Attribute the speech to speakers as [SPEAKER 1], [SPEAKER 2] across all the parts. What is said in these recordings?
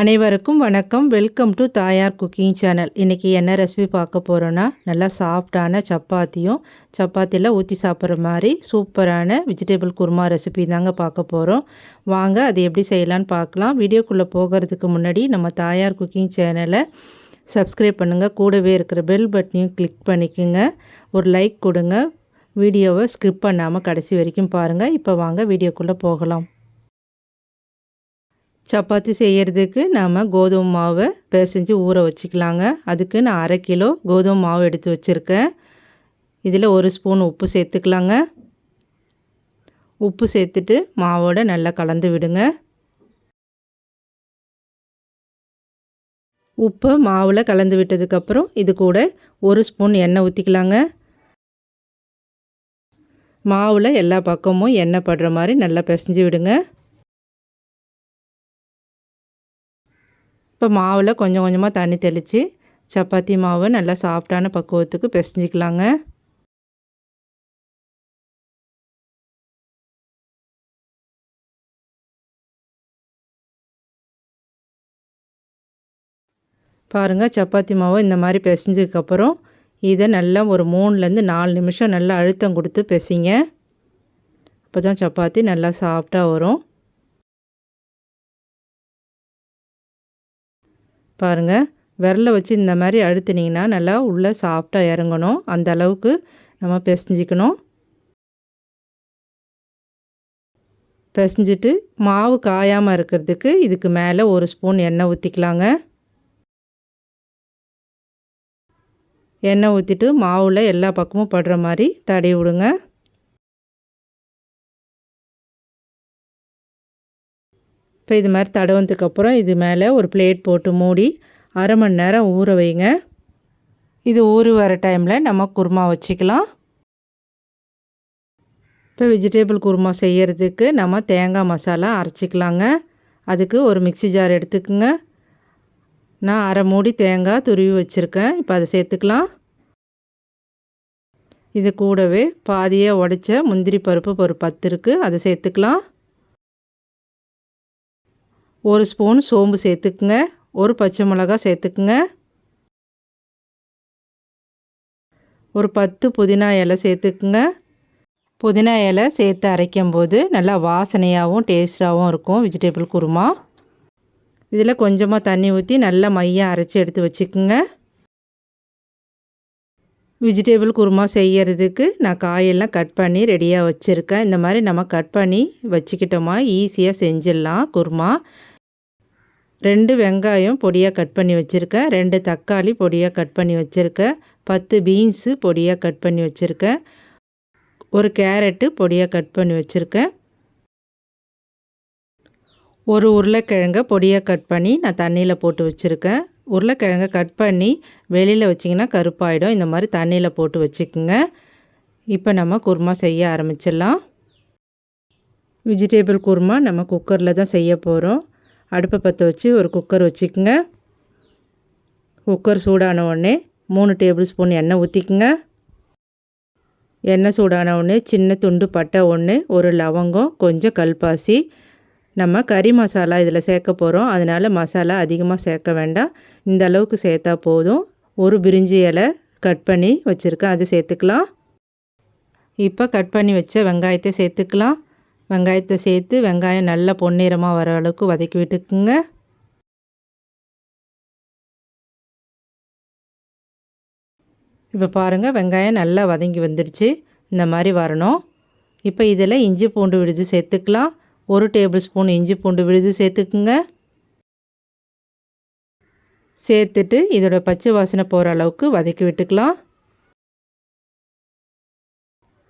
[SPEAKER 1] அனைவருக்கும் வணக்கம். Welcome to Thayar cooking channel. இன்றைக்கி என்ன ரெசிபி பார்க்க போகிறோன்னா நல்லா சாஃப்டான சப்பாத்தியும் சப்பாத்தியில் ஊற்றி சாப்பிட்ற மாதிரி சூப்பரான வெஜிடபிள் குருமா ரெசிபி தாங்க பார்க்க போகிறோம் வாங்க அது எப்படி செய்யலான்னு பார்க்கலாம். வீடியோக்குள்ளே போகிறதுக்கு முன்னாடி நம்ம தாயார் குக்கிங் சேனலை சப்ஸ்கிரைப் பண்ணுங்கள் கூடவே இருக்கிற பெல் பட்டனையும் கிளிக் பண்ணிக்கோங்க. ஒரு லைக் கொடுங்க. வீடியோவை ஸ்கிப் பண்ணாமல் கடைசி வரைக்கும் பாருங்கள் இப்போ வாங்க வீடியோக்குள்ளே போகலாம். சப்பாத்தி செய்கிறதுக்கு நாம் கோதுமை மாவை பிசைஞ்சு ஊற வச்சுக்கலாங்க. அதுக்கு நான் அரை கிலோ கோதுமை மாவு எடுத்து வச்சுருக்கேன். இதில் ஒரு ஸ்பூன் உப்பு சேர்த்துக்கலாங்க. உப்பு சேர்த்துட்டு மாவோட நல்லா கலந்து விடுங்க. உப்பு மாவில் கலந்து விட்டதுக்கப்புறம் இது கூட ஒரு ஸ்பூன் எண்ணெய் ஊற்றிக்கலாங்க மாவில் எல்லா பக்கமும் எண்ணெய் படுற மாதிரி நல்லா பிசைஞ்சு விடுங்க. இப்போ மாவில் கொஞ்சம் கொஞ்சமாக தண்ணி தெளித்து சப்பாத்தி மாவு நல்லா சாஃப்டான பக்குவத்துக்கு பிசைஞ்சிக்கலாங்க. பாருங்கள் சப்பாத்தி மாவு இந்த மாதிரி பிசைஞ்சதுக்கப்புறம் இதை நல்லா ஒரு மூணுலேருந்து நாலு நிமிஷம் நல்லா அழுத்தம் கொடுத்து பிசைங்க. அப்போ தான் சப்பாத்தி நல்லா சாஃப்டாக வரும். பாருங்கள் விரலை வச்சு இந்த மாதிரி அழுத்தினீங்கன்னா நல்லா உள்ளே சாஃப்டாக இறங்கணும். அந்த அளவுக்கு நம்ம பிசைஞ்சிக்கணும். பிசைஞ்சிட்டு மாவு காயாமல் இருக்கிறதுக்கு இதுக்கு மேலே ஒரு ஸ்பூன் எண்ணெய் ஊற்றிக்கலாங்க எண்ணெய் ஊற்றிட்டு மாவில் எல்லா பக்கமும் படுற மாதிரி தடவி விடுங்க. இப்போ இது மாதிரி தடவனதுக்கப்புறம் இது மேலே ஒரு பிளேட் போட்டு மூடி அரை மணி நேரம் ஊற வைங்க. இது ஊறி வர டைமில் நம்ம குருமா வச்சுக்கலாம். இப்போ வெஜிடேபிள் குருமா செய்கிறதுக்கு நம்ம தேங்காய் மசாலா அரைச்சிக்கலாங்க. அதுக்கு ஒரு மிக்சி ஜார் எடுத்துக்கோங்க. நான் அரை மூடி தேங்காய் துருவி வச்சுருக்கேன். இப்போ அதை சேர்த்துக்கலாம். இது கூடவே பாதியை உடைச்ச முந்திரி பருப்பு ஒரு பத்து இருக்குது அதை சேர்த்துக்கலாம். ஒரு ஸ்பூன் சோம்பு சேர்த்துக்குங்க. ஒரு பச்சை மிளகா சேர்த்துக்குங்க. ஒரு பத்து புதினா இலை சேர்த்துக்குங்க. புதினா இலை சேர்த்து அரைக்கும் போது நல்லா வாசனையாகவும் டேஸ்ட்டாகவும் இருக்கும் வெஜிடபிள் குருமா. இதில் கொஞ்சமாக தண்ணி ஊற்றி நல்லா மையம் அரைச்சி எடுத்து வச்சுக்குங்க. வெஜிடேபிள் குருமா செய்கிறதுக்கு நான் காயெல்லாம் கட் பண்ணி ரெடியாக வச்சுருக்கேன். இந்த மாதிரி நம்ம கட் பண்ணி வச்சுக்கிட்டோமா ஈஸியாக செஞ்சிடலாம் குருமா. ரெண்டு வெங்காயம் பொடியாக கட் பண்ணி வச்சுருக்கேன் ரெண்டு தக்காளி பொடியாக கட் பண்ணி வச்சுருக்கேன் பத்து பீன்ஸு பொடியாக கட் பண்ணி வச்சுருக்கேன் ஒரு கேரட்டு பொடியாக கட் பண்ணி வச்சுருக்கேன் ஒரு உருளைக்கிழங்க பொடியாக கட் பண்ணி நான் தண்ணியில் போட்டு வச்சுருக்கேன் உருளைக்கிழங்க கட் பண்ணி வெளியில் வச்சிங்கன்னா கருப்பாயிடும். இந்த மாதிரி தண்ணியில் போட்டு வச்சுக்கோங்க. இப்போ நம்ம குருமா செய்ய ஆரம்பிச்சிடலாம். வெஜிடேபிள் குருமா நம்ம குக்கரில் தான் செய்ய போகிறோம் அடுப்பை பற்ற வச்சு ஒரு குக்கர் வச்சுக்கோங்க. குக்கர் சூடான உடனே மூணு டேபிள் ஸ்பூன் எண்ணெய் ஊற்றிக்குங்க எண்ணெய் சூடான உடனே சின்ன துண்டு பட்டை ஒன்று ஒரு லவங்கம் கொஞ்சம் கல்பாசி. நம்ம கறி மசாலா இதில் சேர்க்க போகிறோம் அதனால் மசாலா அதிகமாக சேர்க்க வேண்டாம். இந்த அளவுக்கு சேர்த்தா போதும். ஒரு பிரிஞ்சி இலை கட் பண்ணி வச்சுருக்கேன். அது சேர்த்துக்கலாம். இப்போ கட் பண்ணி வச்ச வெங்காயத்தை சேர்த்துக்கலாம். வெங்காயத்தை சேர்த்து வெங்காயம் நல்லா பொன்னிறமாக வர அளவுக்கு வதக்கி விட்டுக்குங்க. இப்போ பாருங்கள் வெங்காயம் நல்லா வதங்கி வந்துடுச்சு. இந்த மாதிரி வரணும். இப்போ இதில் இஞ்சி பூண்டு விழுது சேர்த்துக்கலாம். ஒரு டேபிள் ஸ்பூன் இஞ்சி பூண்டு விழுது சேர்த்துக்குங்க. சேர்த்துட்டு இதோட பச்சை வாசனை போகிற அளவுக்கு வதக்கி விட்டுக்கலாம்.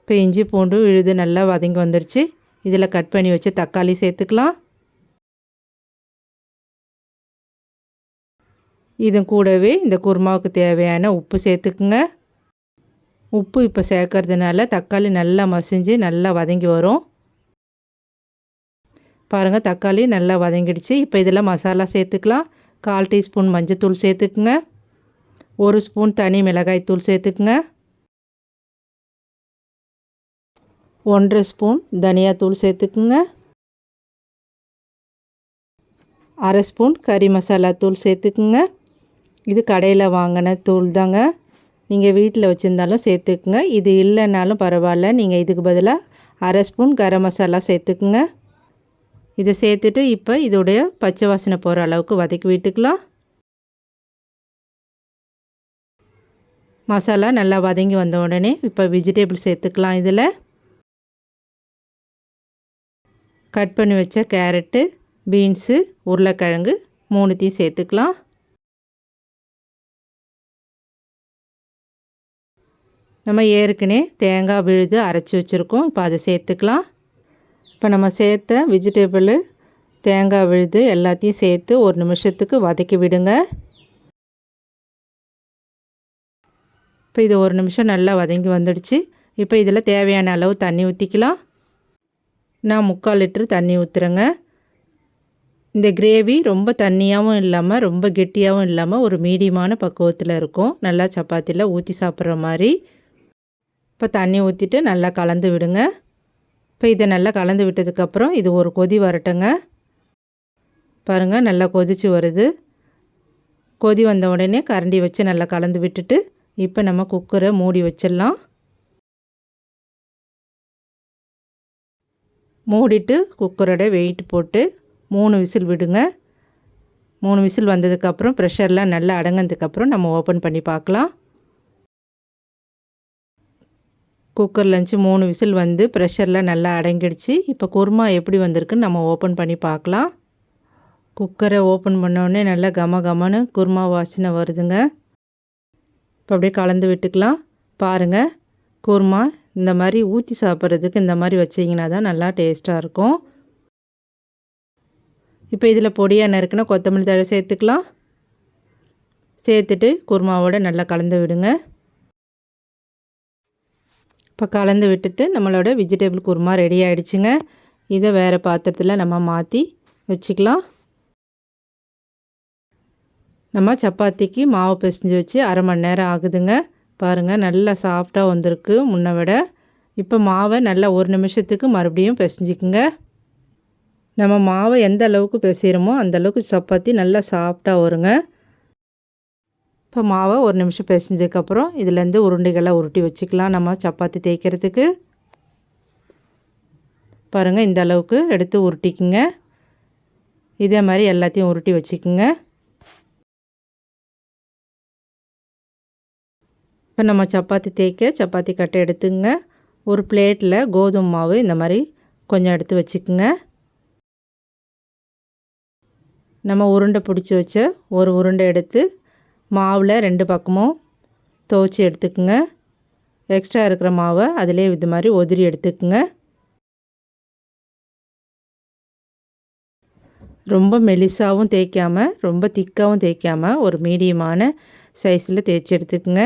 [SPEAKER 1] இப்போ இஞ்சி பூண்டு விழுது நல்லா வதங்கி வந்துடுச்சு. இதில் கட் பண்ணி வச்சு தக்காளி சேர்த்துக்கலாம். இது கூடவே இந்த குருமாவுக்கு தேவையான உப்பு சேர்த்துக்குங்க. உப்பு இப்போ சேர்க்கறதுனால தக்காளி நல்லா மசிஞ்சு நல்லா வதங்கி வரும். பாருங்கள் தக்காளி நல்லா வதங்கிடுச்சு. இப்போ இதில் மசாலா சேர்த்துக்கலாம். கால் டீஸ்பூன் மஞ்சள் சேர்த்துக்குங்க. ஒரு ஸ்பூன் தனி மிளகாய் தூள் சேர்த்துக்குங்க. ஒன்றரை ஸ்பூன் தனியாத்தூள் சேர்த்துக்குங்க. அரை ஸ்பூன் கறி மசாலா தூள் சேர்த்துக்குங்க. இது கடையில் வாங்கின தூள் தாங்க. நீங்கள் வீட்டில் வச்சுருந்தாலும் சேர்த்துக்குங்க. இது இல்லைனாலும் பரவாயில்ல. நீங்கள் இதுக்கு பதிலாக அரை ஸ்பூன் கரம் மசாலா சேர்த்துக்குங்க. இதை சேர்த்துட்டு இப்போ இதோடைய பச்சை வாசனை போகிற அளவுக்கு வதக்கி விட்டுக்கலாம். மசாலா நல்லா வதங்கி வந்த உடனே இப்போ வெஜிடபிள் சேர்த்துக்கலாம் இதில். கட் பண்ணி வச்ச கேரட்டு பீன்ஸு உருளைக்கிழங்கு மூணுத்தையும் சேர்த்துக்கலாம். நம்ம ஏற்கனவே தேங்காய் விழுது அரைச்சி வச்சுருக்கோம். இப்போ அதை சேர்த்துக்கலாம். இப்போ நம்ம சேர்த்த வெஜிடபிள் தேங்காய் விழுது எல்லாத்தையும் சேர்த்து ஒரு நிமிஷத்துக்கு வதக்கி விடுங்க. இப்போ இது ஒரு நிமிஷம் நல்லா வதங்கி வந்துடுச்சு. இப்போ இதில் தேவையான அளவு தண்ணி ஊற்றிக்கலாம். நான் முக்கால் லிட்ரு தண்ணி ஊற்றுறேங்க இந்த கிரேவி ரொம்ப தண்ணியாகவும் இல்லாமல் ரொம்ப கெட்டியாகவும் இல்லாமல் ஒரு மீடியமான பக்குவத்தில் இருக்கும். நல்லா சப்பாத்தியில் ஊற்றி சாப்பிட்ற மாதிரி. இப்போ தண்ணி ஊற்றிட்டு நல்லா கலந்து விடுங்க. இப்போ இதை நல்லா கலந்து விட்டதுக்கப்புறம் இது ஒரு கொதி வரட்டுங்க. பாருங்கள் நல்லா கொதித்து வருது. கொதி வந்த உடனே கரண்டி வச்சு நல்லா கலந்து விட்டுட்டு இப்போ நம்ம குக்கரை மூடி வச்சிடலாம். மூடிட்டு குக்கரோட வெயிட் போட்டு மூணு விசில் விடுங்க. மூணு விசில் வந்ததுக்கப்புறம் ப்ரெஷர்லாம் நல்லா அடங்கினதுக்கப்புறம் நம்ம ஓப்பன் பண்ணி பார்க்கலாம். குக்கர்லேருந்து மூணு விசில் வந்து ப்ரெஷரில் நல்லா அடங்கிடுச்சு. இப்போ குருமா எப்படி வந்திருக்குன்னு நம்ம ஓப்பன் பண்ணி பார்க்கலாம். குக்கரை ஓப்பன் பண்ணோடனே நல்லா கம கமன்னு குருமா வாசனை வருதுங்க. இப்போ அப்படியே கலந்து விட்டுக்கலாம். பாருங்கள் குருமா இந்த மாதிரி ஊற்றி சாப்பிட்றதுக்கு இந்த மாதிரி வச்சிங்கன்னா தான் நல்லா டேஸ்ட்டாக இருக்கும். இப்போ இதில் பொடியாக நறுக்குன்னா கொத்தமல்லி தழை சேர்த்துக்கலாம். சேர்த்துட்டு குருமாவோட நல்லா கலந்து விடுங்க. இப்போ கலந்து விட்டுட்டு நம்மளோட வெஜிடபிள் குருமா ரெடி ஆகிடுச்சுங்க இதை வேறு பாத்திரத்தில் நம்ம மாற்றி வச்சுக்கலாம். நம்ம சப்பாத்திக்கு மாவு பிசைஞ்சு வச்சு அரை மணி நேரம் ஆகுதுங்க. பாருங்கள் நல்லா சாஃப்டாக வந்திருக்கு முன்னை விட. இப்போ மாவை நல்லா ஒரு நிமிஷத்துக்கு மறுபடியும் பிசைஞ்சிக்குங்க. நம்ம மாவை எந்த அளவுக்கு பிசைகிறோமோ அந்த அளவுக்கு சப்பாத்தி நல்லா சாஃப்டாக வருங்க. இப்போ மாவை ஒரு நிமிஷம் பிசைஞ்சதுக்கப்புறம் இதுலேருந்து உருண்டைகளாக உருட்டி வச்சுக்கலாம் நம்ம சப்பாத்தி தேய்க்கிறதுக்கு. பாருங்கள் இந்த அளவுக்கு எடுத்து உருட்டிக்குங்க. இதே மாதிரி எல்லாத்தையும் உருட்டி வச்சுக்குங்க. இப்போ நம்ம சப்பாத்தி தேய்க்க சப்பாத்தி கட்டை எடுத்துங்க. ஒரு பிளேட்டில் கோதுமை மாவு இந்த மாதிரி கொஞ்சம் எடுத்து வச்சுக்குங்க. நம்ம உருண்டை பிடிச்சி வச்ச ஒரு உருண்டை எடுத்து மாவில் ரெண்டு பக்கமும் துவச்சி எடுத்துக்குங்க. எக்ஸ்ட்ரா இருக்கிற மாவை அதிலே இது மாதிரி உதிரி எடுத்துக்குங்க. ரொம்ப மெலிசாகவும் தேய்க்காமல் ரொம்ப திக்காகவும் தேய்க்காமல் ஒரு மீடியமான சைஸில் தேய்ச்சி எடுத்துக்குங்க.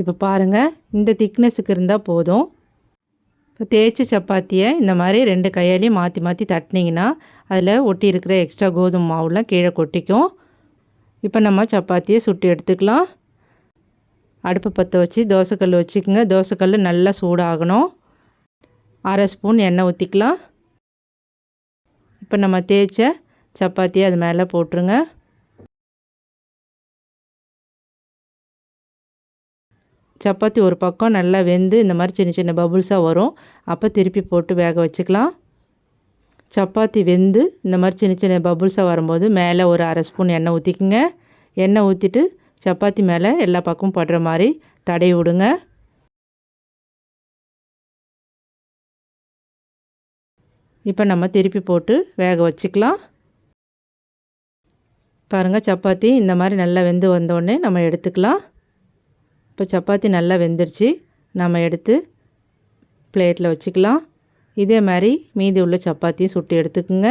[SPEAKER 1] இப்போ பாருங்கள் இந்த திக்னஸுக்கு இருந்தால் போதும். இப்போ தேய்ச்சி சப்பாத்தியை இந்த மாதிரி ரெண்டு கையாலையும் மாற்றி மாற்றி தட்டினீங்கன்னா அதில் ஒட்டி இருக்கிற எக்ஸ்ட்ரா கோதுமை மாவுலாம் கீழே கொட்டிக்கும். இப்போ நம்ம சப்பாத்தியை சுட்டு எடுத்துக்கலாம். அடுப்பை பற்ற வச்சு தோசைக்கல் வச்சுக்கோங்க. தோசைக்கல் நல்லா சூடாகணும். அரை ஸ்பூன் எண்ணெய் ஊற்றிக்கலாம் இப்போ நம்ம தேய்ச்ச சப்பாத்தியை அது மேலே போட்டுருங்க. சப்பாத்தி ஒரு பக்கம் நல்லா வெந்து இந்த மாதிரி சின்ன சின்ன பபுள்ஸாக வரும். அப்போ திருப்பி போட்டு வேக வச்சுக்கலாம். சப்பாத்தி வெந்து இந்த மாதிரி சின்ன சின்ன பபுள்ஸாக வரும்போது மேலே ஒரு அரை ஸ்பூன் எண்ணெய் ஊற்றிக்குங்க எண்ணெய் ஊற்றிட்டு சப்பாத்தி மேலே எல்லா பக்கமும் படுற மாதிரி தடவி விடுங்க. இப்போ நம்ம திருப்பி போட்டு வேக வச்சுக்கலாம். பாருங்கள் சப்பாத்தி இந்த மாதிரி நல்லா வெந்து வந்தோடனே நம்ம எடுத்துக்கலாம். இப்போ சப்பாத்தி நல்லா வெந்துடுச்சு. நம்ம எடுத்து பிளேட்டில் வச்சுக்கலாம். இதே மாதிரி மீதி உள்ள சப்பாத்தியும் சுட்டு எடுத்துக்குங்க.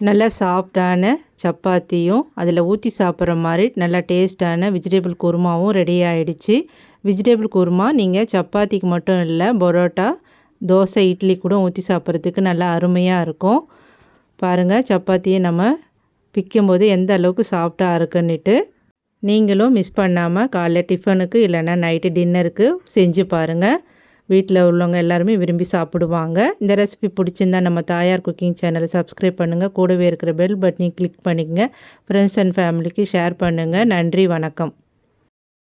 [SPEAKER 1] நல்லா சாஃப்டான சப்பாத்தியும் அதில் ஊற்றி சாப்பிட்ற மாதிரி நல்லா டேஸ்ட்டான வெஜிடபிள் குருமாவும் ரெடி ஆகிடுச்சு வெஜிடபிள் குருமா நீங்கள் சப்பாத்திக்கு மட்டும் இல்லை பரோட்டா தோசை இட்லி கூட ஊற்றி சாப்பிட்றதுக்கு நல்லா அருமையாக இருக்கும். பாருங்கள் சப்பாத்தியை நம்ம பிக்கும்போது எந்த அளவுக்கு சாஃப்டாக இருக்குன்னுட்டு. நீங்களும் மிஸ் பண்ணாமல் காலைல டிஃபனுக்கு இல்லைன்னா நைட்டு டின்னருக்கு செஞ்சு பாருங்கள் வீட்டில் உள்ளவங்க எல்லாருமே விரும்பி சாப்பிடுவாங்க. இந்த ரெசிபி பிடிச்சிருந்தா நம்ம தாயார் குக்கிங் சேனலை சப்ஸ்கிரைப் பண்ணுங்கள் கூடவே இருக்கிற பெல் பட்டனையும் கிளிக் பண்ணிக்கங்க. ஃப்ரெண்ட்ஸ் அண்ட் ஃபேமிலிக்கு ஷேர் பண்ணுங்கள் நன்றி வணக்கம்.